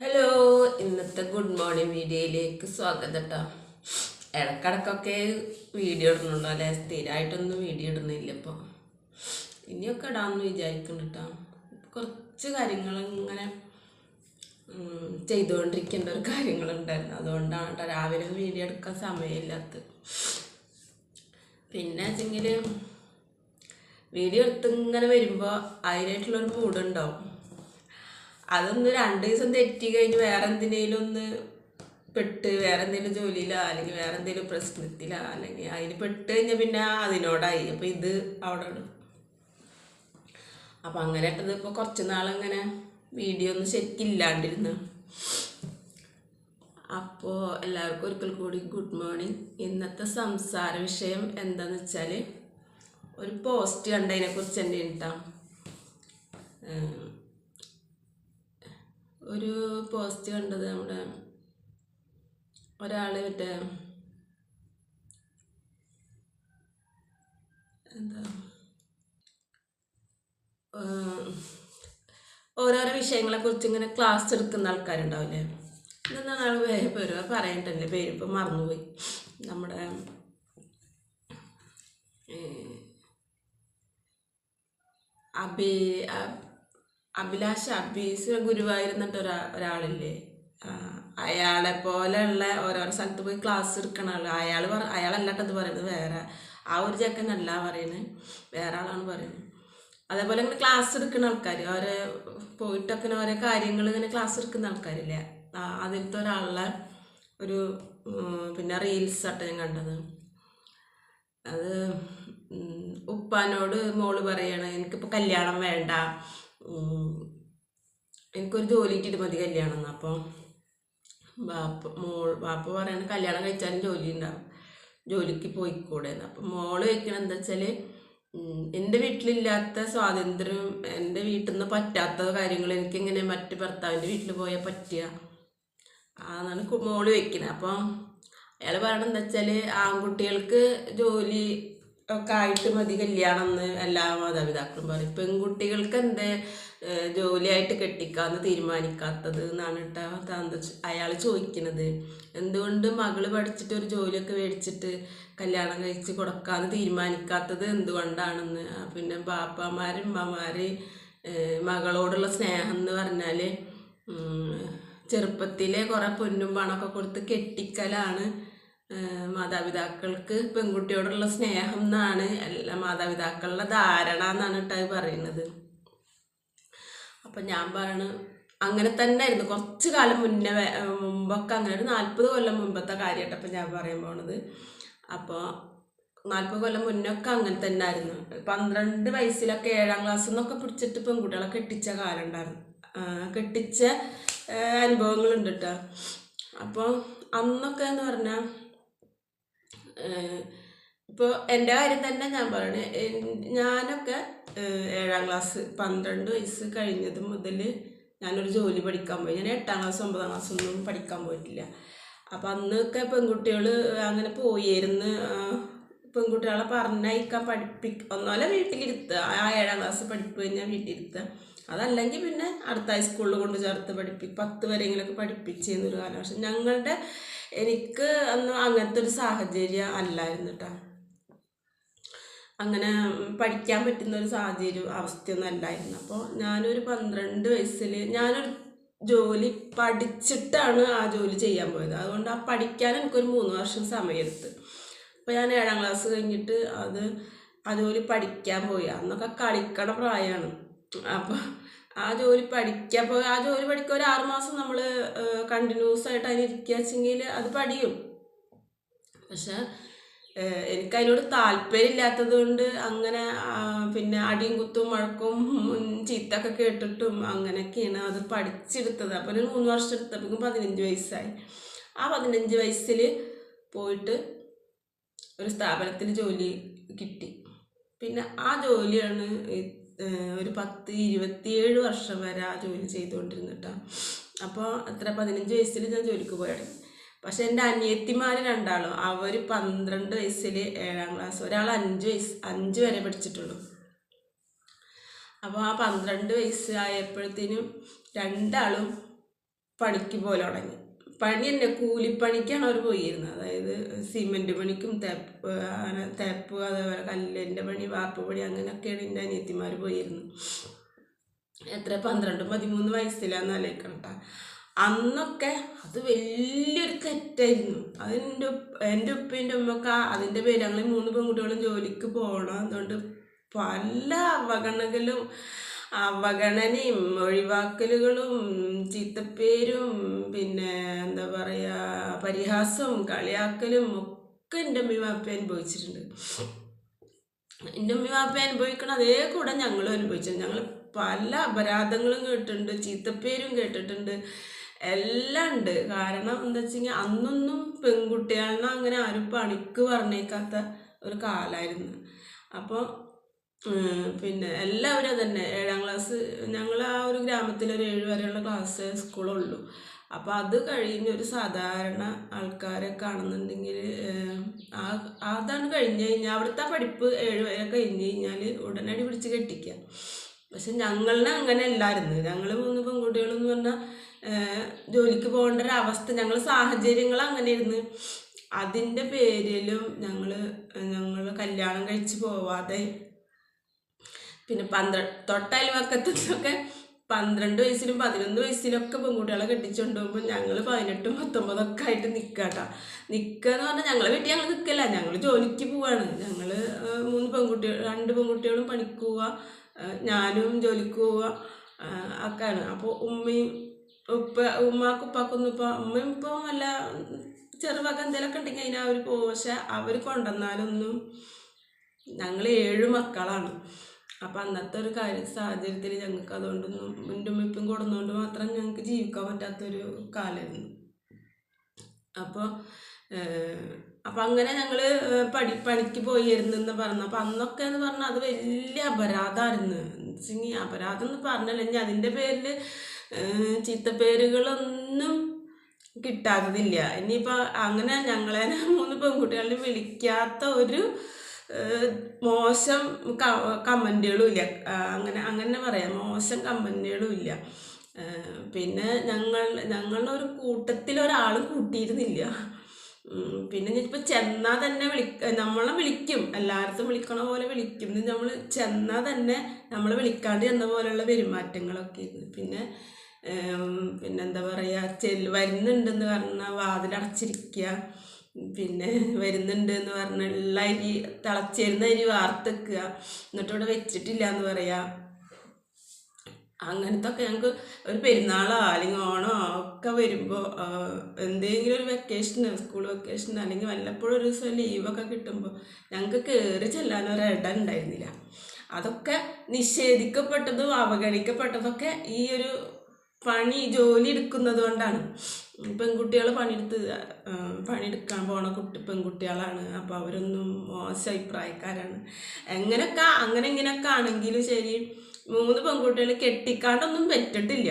Hello ഇന്നത്തെ good morning വീഡിയോയിലേക്ക് സ്വാഗതം കേട്ടോ ഇടക്കിടക്കൊക്കെ വീഡിയോ ഇടുന്നുണ്ടോ അല്ലെ? സ്ഥിരമായിട്ടൊന്നും വീഡിയോ ഇടുന്നില്ല ഇപ്പോൾ ഇനിയൊക്കെ ഇടാമെന്ന് വിചാരിക്കുന്നു കേട്ടോ കുറച്ച് കാര്യങ്ങൾ ഇങ്ങനെ ചെയ്തുകൊണ്ടിരിക്കേണ്ട ഒരു കാര്യങ്ങളുണ്ടായിരുന്നു. അതുകൊണ്ടാണ് കേട്ടോ രാവിലെ വീഡിയോ എടുക്കാൻ സമയമില്ലാത്ത പിന്നെ വെച്ചെങ്കിൽ വീഡിയോ എടുത്ത് ഇങ്ങനെ വരുമ്പോൾ അതിനായിട്ടുള്ളൊരു മൂഡുണ്ടാവും അതൊന്ന് രണ്ട് ദിവസം തെറ്റി കഴിഞ്ഞ് വേറെ എന്തിനേലും ഒന്ന് പെട്ട് വേറെ എന്തെങ്കിലും ജോലിയിലോ അല്ലെങ്കിൽ വേറെ എന്തെങ്കിലും പ്രശ്നത്തിലോ അല്ലെങ്കിൽ അതിന് പെട്ട് കഴിഞ്ഞാൽ പിന്നെ അതിനോടായി. അപ്പോൾ ഇത് അവിടെ അപ്പൊ അപ്പം അങ്ങനെ ഇട്ടത് ഇപ്പോൾ കുറച്ച് നാളങ്ങനെ വീഡിയോ ഒന്നും ശരിക്കില്ലാണ്ടിരുന്നു. അപ്പോൾ എല്ലാവർക്കും ഒരിക്കൽ കൂടി ഗുഡ് മോർണിംഗ്. ഇന്നത്തെ സംസാര വിഷയം എന്താന്ന് വെച്ചാൽ ഒരു പോസ്റ്റ് കണ്ടതിനെ കുറിച്ച് തന്നെ കേട്ടോ ഒരു പോസ്റ്റ് കണ്ടത് നമ്മുടെ ഒരാൾ മറ്റേ എന്താ? ഓരോരോ വിഷയങ്ങളെ കുറിച്ച് ഇങ്ങനെ ക്ലാസ് എടുക്കുന്ന ആൾക്കാരുണ്ടാവില്ലേ? എന്താണ് ആൾ പേര് പേര് പറയണ്ടല്ലേ പേര് ഇപ്പം മറന്നുപോയി. നമ്മുടെ അബി അഭിലാഷ് അബീസ് ഗുരുവായൂരുന്നിട്ട് ഒരാ ഒരാളില്ലേ? അയാളെ പോലെയുള്ള ഓരോരോ സ്ഥലത്ത് പോയി ക്ലാസ് എടുക്കണ ആൾ അയാൾ പറ അയാളല്ലാട്ടത് പറയുന്നത് വേറെ. ആ ഒരു ചെക്കനല്ല പറയുന്നത് വേറെ ആളാണ് പറയുന്നത് അതേപോലെ ഇങ്ങനെ ക്ലാസ് എടുക്കുന്ന ആൾക്കാർ ഓരോ പോയിട്ടൊക്കെ ഓരോ കാര്യങ്ങൾ ഇങ്ങനെ ക്ലാസ് എടുക്കുന്ന ആൾക്കാരില്ലേ? അതിലത്തെ ഒരാളുടെ ഒരു പിന്നെ റീൽസ് ആട്ടെ ഞാൻ കണ്ടത്. അത് ഉപ്പാനോട് മോൾ പറയാണ് എനിക്കിപ്പോൾ കല്യാണം വേണ്ട. എനിക്കൊരു ജോലി കിട്ടിയിട്ട് മതി കല്യാണം എന്ന് അപ്പോൾ ബാപ്പ മോൾ ബാപ്പ പറയണ കല്യാണം കഴിച്ചാലും ജോലി ഉണ്ടാവും. ജോലിക്ക് പോയിക്കൂടെ അപ്പം മോൾ ചോദിക്കണത് എന്താ വെച്ചാൽ എന്റെ വീട്ടിലില്ലാത്ത സ്വാതന്ത്ര്യം എന്റെ വീട്ടിൽ നിന്ന് പറ്റാത്ത കാര്യങ്ങൾ എനിക്കിങ്ങനെ മറ്റ് ഭർത്താവിന്റെ വീട്ടിൽ പോയാൽ പറ്റുക? അതാണ് മോൾ വയ്ക്കുന്നത് അപ്പം അയാൾ പറയണത് വെച്ചാൽ ആൺകുട്ടികൾക്ക് ജോലി ഒക്കെ ആയിട്ട് മതി കല്യാണം എന്ന് എല്ലാ മാതാപിതാക്കളും പറയും. പെൺകുട്ടികൾക്ക് എന്ത് ജോലിയായിട്ട് കെട്ടിക്കാന്ന് തീരുമാനിക്കാത്തത് എന്നാണ് കേട്ടോ താന്ത അയാൾ ചോദിക്കുന്നത് എന്തുകൊണ്ട് മകൾ പഠിച്ചിട്ട് ഒരു ജോലിയൊക്കെ മേടിച്ചിട്ട് കല്യാണം കഴിച്ച് കൊടുക്കാന്ന് തീരുമാനിക്കാത്തത് എന്തുകൊണ്ടാണെന്ന്? പിന്നെ ബാപ്പമാര് ഉമ്മമാര് മകളോടുള്ള സ്നേഹം എന്ന് പറഞ്ഞാൽ ചെറുപ്പത്തിലെ കുറേ പൊന്നും പണമൊക്കെ കൊടുത്ത് കെട്ടിക്കലാണ് മാതാപിതാക്കൾക്ക് പെൺകുട്ടിയോടുള്ള സ്നേഹം എന്നാണ് എല്ലാ മാതാപിതാക്കളുടെ ധാരണ എന്നാണ് കേട്ടോ പറയുന്നത്. അപ്പം ഞാൻ പറയണ അങ്ങനെ തന്നെ ആയിരുന്നു. കുറച്ച് കാലം മുന്നേ മുമ്പൊക്കെ അങ്ങനെ ഒരു നാൽപ്പത് കൊല്ലം മുമ്പത്തെ കാര്യമായിട്ട് അപ്പം ഞാൻ പറയാൻ പോണത്. അപ്പോൾ നാൽപ്പത് കൊല്ലം മുന്നൊക്കെ അങ്ങനെ തന്നെ ആയിരുന്നു. പന്ത്രണ്ട് വയസ്സിലൊക്കെ ഏഴാം ക്ലാസ്സിൽ നിന്നൊക്കെ പിടിച്ചിട്ട് പെൺകുട്ടികളെ കെട്ടിച്ച കാലം ഉണ്ടായിരുന്നു. കെട്ടിച്ച അനുഭവങ്ങളുണ്ട് കേട്ടോ. അപ്പോൾ അന്നൊക്കെ എന്ന് പറഞ്ഞാൽ ഇപ്പോൾ എന്റെ കാര്യം തന്നെ ഞാൻ പറയണേ. ഞാനൊക്കെ ഏഴാം ക്ലാസ് പന്ത്രണ്ട് വയസ്സ് കഴിഞ്ഞത് മുതൽ ഞാനൊരു ജോലി പഠിക്കാൻ പോയി. ഞാൻ എട്ടാം ക്ലാസ് ഒമ്പതാം ക്ലാസ് ഒന്നും പഠിക്കാൻ പോയിട്ടില്ല. അപ്പം അന്നൊക്കെ പെൺകുട്ടികൾ അങ്ങനെ പോയിരുന്നു. പെൺകുട്ടികളെ പറഞ്ഞയക്കാൻ പഠിപ്പിക്ക ഒന്നുമല്ല വീട്ടിലിരുത്തുക ആ ഏഴാം ക്ലാസ് പഠിപ്പ് കഴിഞ്ഞാൽ വീട്ടിലിരുത്തുക അതല്ലെങ്കിൽ പിന്നെ അടുത്ത ഹൈസ്കൂളിൽ കൊണ്ട് ചേർത്ത് പഠിപ്പി പത്ത് വരെയെങ്കിലൊക്കെ പഠിപ്പിച്ചെന്നൊരു കാലം. പക്ഷെ ഞങ്ങളുടെ എനിക്ക് അന്ന് അങ്ങനത്തെ ഒരു സാഹചര്യം അല്ലായിരുന്നു കേട്ടോ അങ്ങനെ പഠിക്കാൻ പറ്റുന്ന ഒരു സാഹചര്യം അവസ്ഥയൊന്നും അല്ലായിരുന്നു. അപ്പോൾ ഞാനൊരു പന്ത്രണ്ട് വയസ്സിൽ ഞാനൊരു ജോലി പഠിച്ചിട്ടാണ് ആ ജോലി ചെയ്യാൻ പോയത്. അതുകൊണ്ട് ആ പഠിക്കാൻ എനിക്കൊരു മൂന്ന് വർഷം സമയമെടുത്ത്. അപ്പോൾ ഞാൻ ഏഴാം ക്ലാസ് കഴിഞ്ഞിട്ട് അത് ആ ജോലി പഠിക്കാൻ പോയി. അന്നൊക്കെ കളിക്കണ പ്രായമാണ് അപ്പോൾ ആ ജോലി പഠിക്കാൻ അപ്പോൾ ആ ജോലി പഠിക്കാൻ ഒരു ആറുമാസം നമ്മൾ കണ്ടിന്യൂസ് ആയിട്ട് അതിന് ഇരിക്കുക വെച്ചെങ്കിൽ അത് പഠിയും. പക്ഷെ എനിക്കതിനോട് താല്പര്യമില്ലാത്തത് കൊണ്ട് അങ്ങനെ പിന്നെ അടിയും കുത്തും മഴക്കും ചീത്തൊക്കെ കേട്ടിട്ടും അങ്ങനെയൊക്കെയാണ് അത് പഠിച്ചെടുത്തത്. അപ്പോൾ ഒരു മൂന്ന് വർഷം എടുത്തപ്പോൾ പതിനഞ്ച് വയസ്സായി. ആ പതിനഞ്ച് വയസ്സിൽ പോയിട്ട് ഒരു സ്ഥാപനത്തിൽ ജോലി കിട്ടി. പിന്നെ ആ ജോലിയാണ് ഒരു പത്ത് ഇരുപത്തിയേഴ് വർഷം വരെ ആ ജോലി ചെയ്തുകൊണ്ടിരുന്നിട്ടാ. അപ്പോൾ അത്ര പതിനഞ്ച് വയസ്സിൽ ഞാൻ ജോലിക്ക് പോയത് പക്ഷെ എന്റെ അനിയത്തിമാർ രണ്ടാളും അവർ പന്ത്രണ്ട് വയസ്സിൽ ഏഴാം ക്ലാസ് ഒരാൾ അഞ്ച് വയസ്സ് അഞ്ച് വരെ പഠിച്ചിട്ടുള്ളൂ. അപ്പോൾ ആ പന്ത്രണ്ട് വയസ്സ് ആയപ്പോഴത്തേനും രണ്ടാളും പണിക്ക് പോലെ തുടങ്ങി. പണി തന്നെ കൂലിപ്പണിക്കാണ് അവർ പോയിരുന്നത്. അതായത് സിമെന്റ് പണിക്കും തേപ്പ് അങ്ങനെ തേപ്പ് അതേപോലെ കല്ലിന്റെ പണി വാർപ്പ് പണി അങ്ങനെയൊക്കെയാണ് എന്റെ അനിയത്തിമാർ പോയിരുന്നത്. എത്ര? പന്ത്രണ്ട് പതിമൂന്ന് വയസ്സിലാന്ന് ആലോചിക്കണം കേട്ടോ അന്നൊക്കെ അത് വലിയൊരു തെറ്റായിരുന്നു. അതിന്റെ എന്റെ ഉപ്പേന്റെ ഉമ്മയൊക്കെ അതിന്റെ പേര് ഞങ്ങൾ മൂന്ന് പെൺകുട്ടികളും ജോലിക്ക് പോകണം അതുകൊണ്ട് പല അവഗണനകളും അവഗണനയും ഒഴിവാക്കലുകളും ചീത്തപ്പേരും പിന്നെ എന്താ പറയുക പരിഹാസവും കളിയാക്കലും ഒക്കെ എന്റെ അമ്മയും വാപ്പ അനുഭവിച്ചിട്ടുണ്ട്. എന്റെ അമ്മയും വാപ്പ അനുഭവിക്കണം അതേ കൂടെ ഞങ്ങളും അനുഭവിച്ചു. ഞങ്ങൾ പല അപരാധങ്ങളും കേട്ടിട്ടുണ്ട് ചീത്തപ്പേരും കേട്ടിട്ടുണ്ട്. എല്ലാം ഉണ്ട്. കാരണം എന്താ വെച്ചെങ്കിൽ അന്നൊന്നും പെൺകുട്ടികളെ അങ്ങനെ ആരും പണിക്ക് പറഞ്ഞേക്കാത്ത ഒരു കാലമായിരുന്നു അപ്പോൾ പിന്നെ എല്ലാവരും തന്നെ ഏഴാം ക്ലാസ് ഞങ്ങൾ ആ ഒരു ഗ്രാമത്തിൽ ഒരു ഏഴ് വരെയുള്ള ക്ലാസ് സ്കൂളുള്ളൂ. അപ്പോൾ അത് കഴിഞ്ഞ് ഒരു സാധാരണ ആൾക്കാരെ കാണുന്നുണ്ടെങ്കിൽ ആ അതാണ് കഴിഞ്ഞ് കഴിഞ്ഞാൽ അവിടുത്തെ പഠിപ്പ് ഏഴ് വരെ കഴിഞ്ഞ് കഴിഞ്ഞാൽ ഉടനടി പിടിച്ച് കെട്ടിക്കുക പക്ഷെ ഞങ്ങളുടെ അങ്ങനെ അല്ലായിരുന്നു. ഞങ്ങൾ മൂന്ന് പെൺകുട്ടികളെന്ന് പറഞ്ഞാൽ ജോലിക്ക് പോകേണ്ട ഒരു അവസ്ഥ ഞങ്ങൾ സാഹചര്യങ്ങൾ അങ്ങനെ ഇരുന്ന് അതിന്റെ പേരിലും ഞങ്ങൾ ഞങ്ങൾ കല്യാണം കഴിച്ച് പോവാതെ പിന്നെ പന്ത്രണ്ട് തൊട്ടയൽവക്കത്തൊക്കെ പന്ത്രണ്ട് വയസ്സിലും പതിനൊന്ന് വയസ്സിലൊക്കെ പെൺകുട്ടികളെ കെട്ടിച്ചുകൊണ്ട് പോകുമ്പോൾ ഞങ്ങൾ പതിനെട്ടും പത്തൊമ്പതൊക്കെ ആയിട്ട് നിൽക്കാട്ടോ നിൽക്കുക എന്ന് പറഞ്ഞാൽ ഞങ്ങളെ വീട്ടിൽ ഞങ്ങൾ നിൽക്കല്ല ഞങ്ങൾ ജോലിക്ക് പോവാണ്. ഞങ്ങൾ മൂന്ന് പെൺകുട്ടികൾ രണ്ട് പെൺകുട്ടികളും പണിക്ക് പോവുക ഞാനും ജോലിക്ക് പോവുക ഒക്കെയാണ്. അപ്പോൾ ഉമ്മയും ഉപ്പ ഉമ്മാക്കും ഉപ്പാക്കൊന്നും ഇപ്പോൾ അമ്മയും ഇപ്പോൾ വല്ല ചെറുവക എന്തെങ്കിലുമൊക്കെ ഉണ്ടെങ്കിൽ അതിന് അവർ പോകും പക്ഷെ അവർ കൊണ്ടുവന്നാലൊന്നും ഞങ്ങൾ ഏഴ് മക്കളാണ്. അപ്പം അന്നത്തെ ഒരു കാര്യ സാഹചര്യത്തിൽ ഞങ്ങൾക്ക് അതുകൊണ്ടൊന്നും എന്റെ ഉമ്മയ്ക്കും കൊടുന്നതുകൊണ്ട് മാത്രം ഞങ്ങൾക്ക് ജീവിക്കാൻ പറ്റാത്തൊരു കാലമായിരുന്നു അപ്പോൾ അപ്പം അങ്ങനെ ഞങ്ങൾ പണി പണിക്ക് പോയിരുന്നെന്ന് പറഞ്ഞു. അപ്പം അന്നൊക്കെ എന്ന് പറഞ്ഞാൽ അത് വലിയ അപരാധമായിരുന്നു വെച്ചെങ്കിൽ അപരാധം എന്ന് പറഞ്ഞല്ലെങ്കിൽ അതിന്റെ പേരിൽ ചീത്തപ്പേരുകളൊന്നും കിട്ടാത്തതില്ല. ഇനിയിപ്പോൾ അങ്ങനെ ഞങ്ങളെ മൂന്ന് പെൺകുട്ടികളെ വിളിക്കാത്ത ഒരു മോശം കമന്റുകളും ഇല്ല അങ്ങനെ അങ്ങനെ പറയാം. മോശം കമന്റുകളും ഇല്ല പിന്നെ ഞങ്ങൾ ഞങ്ങളുടെ ഒരു കൂട്ടത്തിൽ ഒരാൾ കൂട്ടിയിരുന്നില്ല. പിന്നെ ഇപ്പം ചെന്നാൽ തന്നെ വിളി നമ്മളെ വിളിക്കും. എല്ലായിടത്തും വിളിക്കണ പോലെ വിളിക്കും. നമ്മൾ ചെന്നാൽ തന്നെ നമ്മൾ വിളിക്കാണ്ട് ചെന്ന പോലെയുള്ള പെരുമാറ്റങ്ങളൊക്കെ ഇരുന്നു പിന്നെ പിന്നെന്താ പറയുക ചെല്ല് വരുന്നുണ്ടെന്ന് പറഞ്ഞാൽ വാതിലടച്ചിരിക്കുക പിന്നെ വരുന്നുണ്ട് എന്ന് പറഞ്ഞ ഉള്ള അരി തിളച്ചിരുന്ന അരി വാർത്തെക്കുക. എന്നിട്ട് ഇവിടെ വെച്ചിട്ടില്ല എന്ന് പറയാ. അങ്ങനത്തെ ഒക്കെ ഞങ്ങൾക്ക് ഒരു പെരുന്നാളോ അല്ലെങ്കിൽ ഓണോ ഒക്കെ വരുമ്പോൾ എന്തെങ്കിലും ഒരു വെക്കേഷൻ സ്കൂൾ വെക്കേഷൻ അല്ലെങ്കിൽ വല്ലപ്പോഴും ഒരു ദിവസം ലീവൊക്കെ കിട്ടുമ്പോൾ ഞങ്ങൾക്ക് കയറി ചെല്ലാൻ ഒരു ഇട ഉണ്ടായിരുന്നില്ല. അതൊക്കെ നിഷേധിക്കപ്പെട്ടതും അവഗണിക്കപ്പെട്ടതൊക്കെ ഈ ഒരു പണി ജോലി എടുക്കുന്നത് കൊണ്ടാണ്. പെൺകുട്ടികൾ പണിയെടുത്ത് പണിയെടുക്കാൻ പോണ കുട്ടി പെൺകുട്ടികളാണ്. അപ്പോൾ അവരൊന്നും മോശം അഭിപ്രായക്കാരാണ്. എങ്ങനെയൊക്കെ അങ്ങനെ ഇങ്ങനെയൊക്കെ ആണെങ്കിലും ശരി മൂന്ന് പെൺകുട്ടികൾ കെട്ടിക്കാണ്ടൊന്നും പറ്റിട്ടില്ല.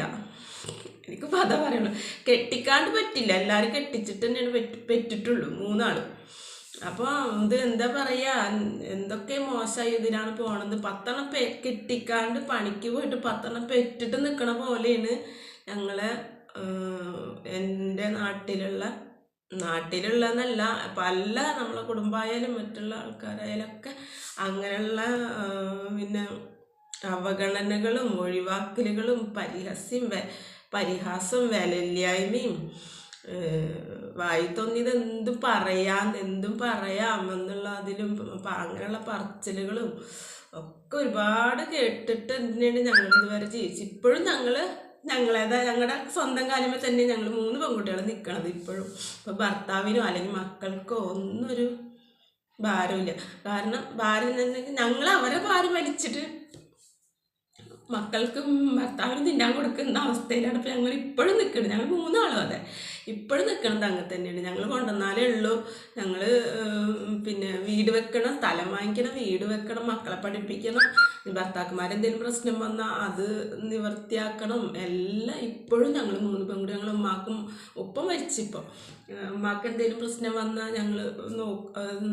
എനിക്ക് പത പറയുള്ളൂ കെട്ടിക്കാണ്ട് പറ്റില്ല. എല്ലാവരും കെട്ടിച്ചിട്ട് തന്നെയാണ് പറ്റി പറ്റിട്ടുള്ളൂ. അപ്പോൾ ഇത് എന്താ പറയാ? എന്തൊക്കെ മോശമായി ഇതിനാണ് പോണത്? പത്തെണ്ണം പെ കെട്ടിക്കാണ്ട് പണിക്ക് പോയിട്ട് പത്തെണ്ണം പെറ്റിട്ട് നിൽക്കണ പോലെയാണ് ഞങ്ങളെ എന്റെ നാട്ടിലുള്ള നാട്ടിലുള്ളതെന്നല്ല പല നമ്മളെ കുടുംബമായാലും മറ്റുള്ള ആൾക്കാരായാലൊക്കെ അങ്ങനെയുള്ള പിന്നെ അവഗണനകളും ഒഴിവാക്കലുകളും പരിഹസ്യം പരിഹാസം വിലയില്ലായ്മയും വായി തോന്നിയത് എന്തും പറയാം എന്തും പറയാം എന്നുള്ള അതിലും അങ്ങനെയുള്ള പറച്ചിലുകളും ഒക്കെ ഒരുപാട് കേട്ടിട്ട് തന്നെയാണ് ഞങ്ങൾ ഇതുവരെ ജീവിച്ചു ഇപ്പോഴും ഞങ്ങൾ ഞങ്ങളേതാ ഞങ്ങളുടെ സ്വന്തം കാര്യമേ തന്നെ ഞങ്ങൾ മൂന്ന് പെൺകുട്ടികൾ നിൽക്കണത് ഇപ്പോഴും. ഇപ്പോൾ ഭർത്താവിനോ അല്ലെങ്കിൽ മക്കൾക്കോ ഒന്നൊരു ഭാരമില്ല കാരണം ഭാരം ഞങ്ങൾ അവരെ ഭാരം വലിച്ചിട്ട് മക്കൾക്കും ഭർത്താവിനും തിന്നാൻ കൊടുക്കുന്ന അവസ്ഥയിലാണ് ഇപ്പം ഞങ്ങൾ ഇപ്പോഴും നിൽക്കുന്നത്. ഞങ്ങൾ മൂന്നാളും അതെ. ഇപ്പോഴും നിൽക്കുന്നത് അങ്ങനെ തന്നെയാണ്. ഞങ്ങൾ കൊണ്ടുവന്നാലേ ഉള്ളൂ. ഞങ്ങൾ പിന്നെ വീട് വെക്കണം സ്ഥലം വാങ്ങിക്കണം വീട് വെക്കണം മക്കളെ പഠിപ്പിക്കണം ഭർത്താക്കന്മാരെന്തെങ്കിലും പ്രശ്നം വന്നാൽ അത് നിവർത്തിയാക്കണം. എല്ലാം ഇപ്പോഴും ഞങ്ങൾ മൂന്ന് പെൺകുട്ടി ഞങ്ങൾ ഉമ്മാക്കും ഒപ്പം മരിച്ചിപ്പോൾ ഉമ്മാക്ക് എന്തെങ്കിലും പ്രശ്നം വന്നാൽ ഞങ്ങൾ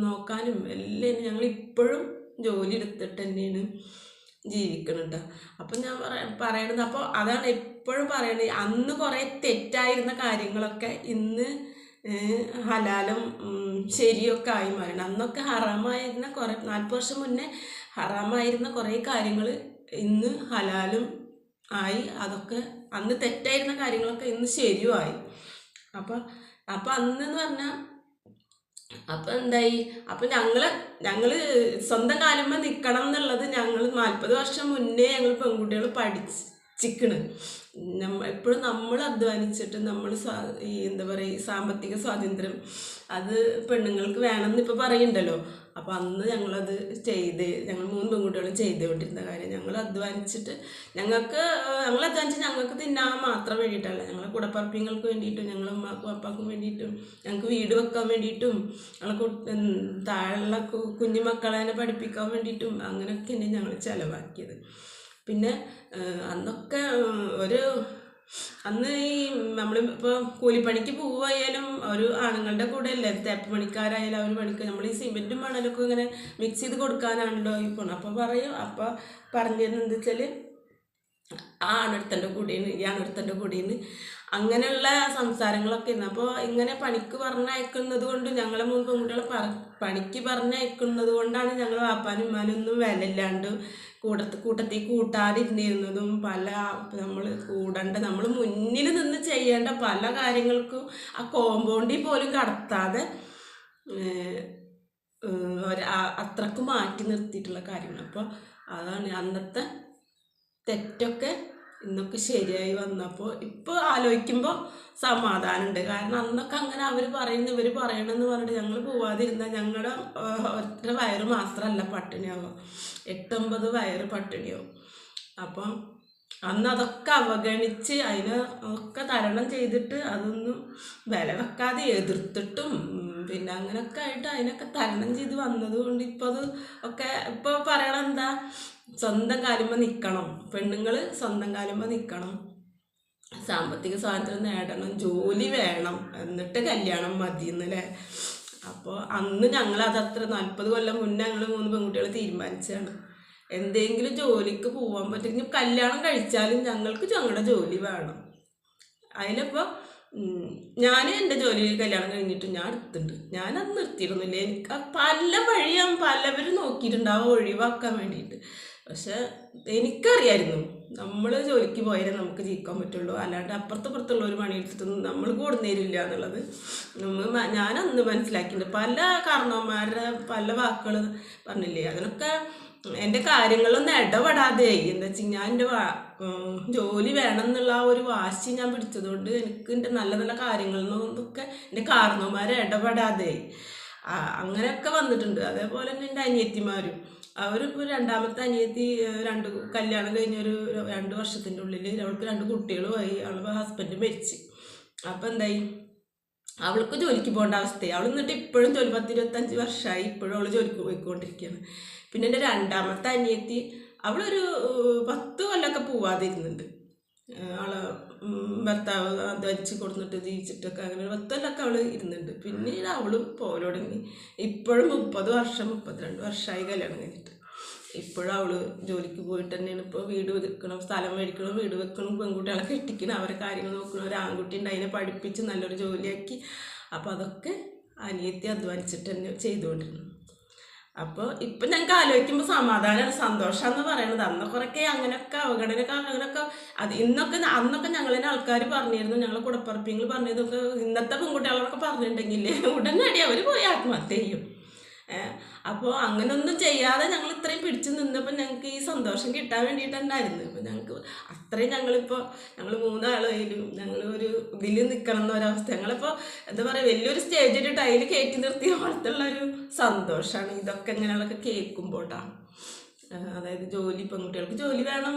നോക്കാനും എല്ലാം ഞങ്ങൾ ഇപ്പോഴും ജോലി എടുത്തിട്ട് തന്നെയാണ്. ജീവിക്കണം അപ്പം ഞാൻ പറ പറയണത് അപ്പോൾ അതാണ് എപ്പോഴും പറയണത്. അന്ന് കുറേ തെറ്റായിരുന്ന കാര്യങ്ങളൊക്കെ ഇന്ന് ഹലാലും ശരിയൊക്കെ ആയി മാറണം. അന്നൊക്കെ ഹറാമായിരുന്ന കുറേ നാൽപ്പത് വർഷം മുന്നേ ഹറാമായിരുന്ന കുറേ കാര്യങ്ങൾ ഇന്ന് ഹലാലും ആയി. അതൊക്കെ അന്ന് തെറ്റായിരുന്ന കാര്യങ്ങളൊക്കെ ഇന്ന് ശരിയുമായി. അപ്പൊ അപ്പൊ അന്ന് എന്ന് പറഞ്ഞാൽ അപ്പം എന്തായി? അപ്പം ഞങ്ങൾ ഞങ്ങൾ സ്വന്തം കാലുമ്പോൾ നിൽക്കണം എന്നുള്ളത് ഞങ്ങൾ നാൽപ്പത് വർഷം മുന്നേ ഞങ്ങൾ പെൺകുട്ടികൾ പഠിച്ചിക്കണ്. എപ്പോഴും നമ്മൾ അധ്വാനിച്ചിട്ട് നമ്മൾ ഈ എന്താ പറയുക സാമ്പത്തിക സ്വാതന്ത്ര്യം അത് പെണ്ണുങ്ങൾക്ക് വേണമെന്ന് ഇപ്പോൾ പറയുന്നുണ്ടല്ലോ അപ്പം അന്ന് ഞങ്ങളത് ചെയ്ത് ഞങ്ങൾ മൂന്ന് പെൺകുട്ടികളും ചെയ്തുകൊണ്ടിരുന്ന കാര്യം. ഞങ്ങൾ അധ്വാനിച്ചിട്ട് ഞങ്ങൾക്ക് ഞങ്ങൾ അധ്വാനിച്ച് ഞങ്ങൾക്ക് തിന്നാൻ മാത്രം വേണ്ടിയിട്ടല്ല. ഞങ്ങളെ കൂടപ്പറപ്പിങ്ങൾക്ക് വേണ്ടിയിട്ടും ഞങ്ങളെ ഉമ്മാക്കും അപ്പാക്കും വേണ്ടിയിട്ടും ഞങ്ങൾക്ക് വീട് വെക്കാൻ വേണ്ടിയിട്ടും ഞങ്ങളെ താഴെയുള്ള കുഞ്ഞു മക്കളെ പഠിപ്പിക്കാൻ വേണ്ടിയിട്ടും അങ്ങനെയൊക്കെയാണ് ഞങ്ങൾ ചിലവാക്കിയത്. പിന്നെ അന്നൊക്കെ ഒരു അന്ന് ഈ നമ്മൾ ഇപ്പോൾ കൂലിപ്പണിക്ക് പോവായാലും ഒരു ആണുങ്ങളുടെ കൂടെ അല്ലേ തേപ്പ് പണിക്കാരായാലും അവർ പണിക്ക് നമ്മൾ ഈ സിമെന്റും മണലൊക്കെ ഇങ്ങനെ മിക്സ് ചെയ്ത് കൊടുക്കാനാണല്ലോ പോണത്. അപ്പോൾ പറയും അപ്പോൾ പറഞ്ഞിരുന്നത് വെച്ചാൽ ആ ആണൊരുത്തന്റെ കൂടിയാണ് ഈ ആണൊരുത്തന്റെ കൂടിയാണ് അങ്ങനെയുള്ള സംസാരങ്ങളൊക്കെ ഇരുന്നു അപ്പോൾ ഇങ്ങനെ പണിക്ക് പറഞ്ഞയക്കുന്നത് കൊണ്ട് ഞങ്ങളെ മൂന്ന് പെൺകുട്ടികളെ പറ പണിക്ക് പറഞ്ഞയക്കുന്നത് കൊണ്ടാണ് ഞങ്ങൾ വാപ്പാനും ഉമ്മാനൊന്നും വിലയില്ലാണ്ട് കൂടത്ത് കൂട്ടത്തിൽ കൂട്ടാതിരുന്നിരുന്നതും പല നമ്മൾ കൂടേണ്ട നമ്മൾ മുന്നിൽ നിന്ന് ചെയ്യേണ്ട പല കാര്യങ്ങൾക്കും ആ കോമ്പൗണ്ടിൽ പോലും കടത്താതെ അത്രയ്ക്ക് മാറ്റി നിർത്തിയിട്ടുള്ള കാര്യങ്ങൾ അപ്പോൾ അതാണ് അന്നത്തെ തെറ്റൊക്കെ ഇന്നൊക്കെ ശരിയായി വന്നപ്പോൾ ഇപ്പോൾ ആലോചിക്കുമ്പോൾ സമാധാനമുണ്ട് കാരണം അന്നൊക്കെ അങ്ങനെ അവർ പറയുന്നു ഇവർ പറയണമെന്ന് പറഞ്ഞിട്ട് ഞങ്ങൾ പോവാതിരുന്നാൽ ഞങ്ങളുടെ ഒറ്റ വയറ് മാത്രമല്ല പട്ടിണിയാവും എട്ടൊമ്പത് വയറ് പട്ടിണിയാവും. അപ്പം അന്ന് അതൊക്കെ അവഗണിച്ച് അതിനെ ഒക്കെ തരണം ചെയ്തിട്ട് അതൊന്നും വില വെക്കാതെ എതിർത്തിട്ടും പിന്നെ അങ്ങനെയൊക്കെ ആയിട്ട് അതിനൊക്കെ തരണം ചെയ്ത് വന്നത് കൊണ്ട് ഇപ്പോൾ അത് ഒക്കെ ഇപ്പോൾ പറയണത് എന്താ സ്വന്തം കാലുമ്പോൾ നിൽക്കണം പെണ്ണുങ്ങൾ സ്വന്തം കാലുമ്പോൾ നിൽക്കണം സാമ്പത്തിക സ്വാതന്ത്ര്യം നേടണം. ജോലി വേണം. എന്നിട്ട് കല്യാണം മതി എന്നല്ലേ അപ്പോൾ അന്ന് ഞങ്ങൾ അതത്ര നാൽപ്പത് കൊല്ലം മുന്നേ ഞങ്ങൾ മൂന്ന് പെൺകുട്ടികൾ തീരുമാനിച്ചതാണ്. എന്തെങ്കിലും ജോലിക്ക് പോകാൻ പറ്റുമെങ്കിൽ കല്യാണം കഴിച്ചാലും ഞങ്ങൾക്ക് ഞങ്ങളുടെ ജോലി വേണം. അതിലിപ്പോൾ ഞാൻ എന്റെ ജോലിയിൽ കല്യാണം കഴിഞ്ഞിട്ട് ഞാൻ എടുത്തിട്ടുണ്ട്. ഞാനത് നിർത്തിയിരുന്നില്ല എനിക്ക് പല വഴിയും പലവരും നോക്കിയിട്ടുണ്ടാവും ഒഴിവാക്കാൻ വേണ്ടിയിട്ട്. പക്ഷെ എനിക്കറിയായിരുന്നു. നമ്മൾ ജോലിക്ക് പോയാലേ നമുക്ക് ജീവിക്കാൻ പറ്റുള്ളൂ. അല്ലാണ്ട് അപ്പുറത്ത് പുറത്തുള്ള ഒരു പണിയെടുത്തിട്ടൊന്നും നമ്മൾ കൂടുന്നേരില്ല എന്നുള്ളത്. നമ്മൾ ഞാനന്ന് മനസ്സിലാക്കിയിട്ടുണ്ട്. പല കാരണവന്മാരുടെ പല വാക്കുകൾ പറഞ്ഞില്ലേ? അതിനൊക്കെ എന്റെ കാര്യങ്ങളൊന്നും ഇടപെടാതെ എന്താ വെച്ചാൽ ഞാൻ എന്റെ ജോലി വേണം എന്നുള്ള ആ ഒരു വാശി ഞാൻ പിടിച്ചതുകൊണ്ട് എനിക്ക് എന്റെ നല്ല നല്ല കാര്യങ്ങളിൽ നിന്നൊക്കെ എന്റെ കാരണവന്മാരെ ഇടപെടാതെ അങ്ങനെയൊക്കെ വന്നിട്ടുണ്ട്. അതേപോലെ തന്നെ എന്റെ അനിയത്തിമാരും. അവരിപ്പോൾ രണ്ടാമത്തെ അനിയത്തി രണ്ട് കല്യാണം കഴിഞ്ഞ ഒരു രണ്ട് വർഷത്തിന്റെ ഉള്ളിൽ അവൾക്ക് രണ്ട് കുട്ടികളുമായി അവളുടെ ഹസ്ബൻഡ് മരിച്ച്. അപ്പം എന്തായി? അവൾക്ക് ജോലിക്ക് പോകേണ്ട അവസ്ഥയായി. അവൾ എന്നിട്ട് ഇപ്പോഴും ജോലി പത്തിരുപത്തഞ്ച് വർഷമായി ഇപ്പോഴും അവൾ ജോലിക്ക് പോയിക്കൊണ്ടിരിക്കുകയാണ് പിന്നെ എന്റെ രണ്ടാമത്തെ അനിയത്തി അവളൊരു പത്ത് കൊല്ലമൊക്കെ പോവാതിരുന്നുണ്ട്. അവളെ ഭർത്താവ് ധരിച്ച് കൊടുത്തിട്ട് ജീവിച്ചിട്ടൊക്കെ അങ്ങനെ ഒരു പത്ത് കൊല്ലമൊക്കെ അവൾ ഇരുന്നുണ്ട്. പിന്നീട് അവളും പോലോടങ്ങി ഇപ്പോഴും മുപ്പത് വർഷം മുപ്പത്തിരണ്ട് വർഷമായി കല്യാണം കഴിഞ്ഞിട്ട്. ഇപ്പോഴും അവൾ ജോലിക്ക് പോയിട്ട് തന്നെയാണ് ഇപ്പോൾ വീട് വെക്കണം സ്ഥലം മേടിക്കണം വീട് വെക്കണം പെൺകുട്ടികളെ കെട്ടിക്കണം അവരെ കാര്യങ്ങൾ നോക്കണം. ഒരു ആൺകുട്ടി ഉണ്ട് അതിനെ പഠിപ്പിച്ച് നല്ലൊരു ജോലിയാക്കി. അപ്പോൾ അതൊക്കെ അനിയത്തി അധ്വാനിച്ചിട്ട് തന്നെ ചെയ്തുകൊണ്ടിരുന്നു. അപ്പോൾ ഇപ്പം ഞങ്ങൾക്ക് ആലോചിക്കുമ്പോൾ സന്തോഷം എന്ന് പറയുന്നത് അന്ന് കുറേയൊക്കെ അങ്ങനെയൊക്കെ അവഗണനൊക്കെ അങ്ങനെയൊക്കെ അത് ഇന്നൊക്കെ അന്നൊക്കെ ഞങ്ങളിനെ ആൾക്കാർ പറഞ്ഞിരുന്നു. ഞങ്ങളെ കുടപ്പറപ്പിങ്ങൾ പറഞ്ഞതൊക്കെ ഇന്നത്തെ പെൺകുട്ടികളൊക്കെ പറഞ്ഞിട്ടുണ്ടെങ്കിൽ ഉടനടി അവർ പോയി ആത്മഹത്യ ചെയ്യും. അപ്പോൾ അങ്ങനൊന്നും ചെയ്യാതെ ഞങ്ങൾ ഇത്രയും പിടിച്ചു നിന്നപ്പോൾ ഞങ്ങൾക്ക് ഈ സന്തോഷം കിട്ടാൻ വേണ്ടിയിട്ടുണ്ടായിരുന്നു അപ്പോൾ ഞങ്ങൾക്ക് അത്രയും ഞങ്ങളിപ്പോൾ ഞങ്ങൾ മൂന്നാളായാലും ഞങ്ങൾ ഒരു ഇതിൽ നിൽക്കണം എന്നൊരവസ്ഥ ഞങ്ങളിപ്പോൾ എന്താ പറയുക വലിയൊരു സ്റ്റേജിൽ ടൈൽ കയറ്റി നിർത്തിയ പോലത്തുള്ള ഒരു സന്തോഷമാണ് ഇതൊക്കെ ഇങ്ങനെയുള്ളതൊക്കെ കേൾക്കുമ്പോട്ടാണ് അതായത് ജോലി പെൺകുട്ടികൾക്ക് ജോലി വേണം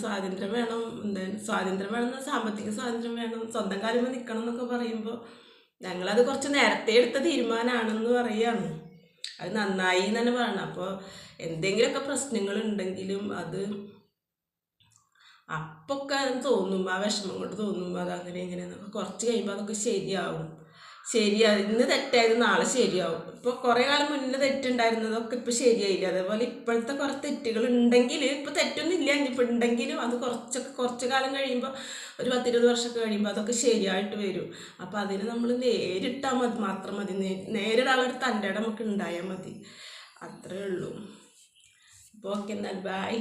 സ്വാതന്ത്ര്യം വേണം എന്താ സ്വാതന്ത്ര്യം വേണം സാമ്പത്തിക സ്വാതന്ത്ര്യം വേണം സ്വന്തം കാര്യം നിൽക്കണം എന്നൊക്കെ പറയുമ്പോൾ ഞങ്ങളത് കുറച്ച് നേരത്തെ എടുത്ത തീരുമാനമാണെന്ന് പറയാണ് അത് നന്നായി തന്നെ പറയണം. അപ്പോൾ എന്തെങ്കിലുമൊക്കെ പ്രശ്നങ്ങൾ ഉണ്ടെങ്കിലും അത് അപ്പൊക്കെ തോന്നുമ്പോൾ തോന്നും ആ വിഷമം കൊണ്ട് തോന്നുമ്പോൾ അത് അങ്ങനെ ഇങ്ങനെ കുറച്ച് കഴിയുമ്പോൾ അതൊക്കെ ശരിയാവും. ശരിയാ ഇന്ന് തെറ്റായത് നാളെ ശരിയാവും. ഇപ്പോൾ കുറേ കാലം മുന്നേ തെറ്റുണ്ടായിരുന്നതൊക്കെ ഇപ്പോൾ ശരിയായില്ല? അതേപോലെ ഇപ്പോഴത്തെ കുറേ തെറ്റുകൾ ഉണ്ടെങ്കിൽ ഇപ്പോൾ തെറ്റൊന്നും ഇല്ല ഇനിയിപ്പോൾ ഉണ്ടെങ്കിലും അത് കുറച്ചൊക്കെ കുറച്ചു കാലം കഴിയുമ്പോൾ ഒരു പത്തിരുപത് വർഷമൊക്കെ കഴിയുമ്പോൾ അതൊക്കെ ശരിയായിട്ട് വരും. അപ്പോൾ അതിന് നമ്മൾ നേരിട്ടാൽ മതി മാത്രം മതി. നേരിടാനുള്ള തന്റെ ഇടം നമുക്ക് ഉണ്ടായാൽ മതി. അത്രേ ഉള്ളൂ. അപ്പോൾ ഓക്കെ എന്നാൽ ബായ്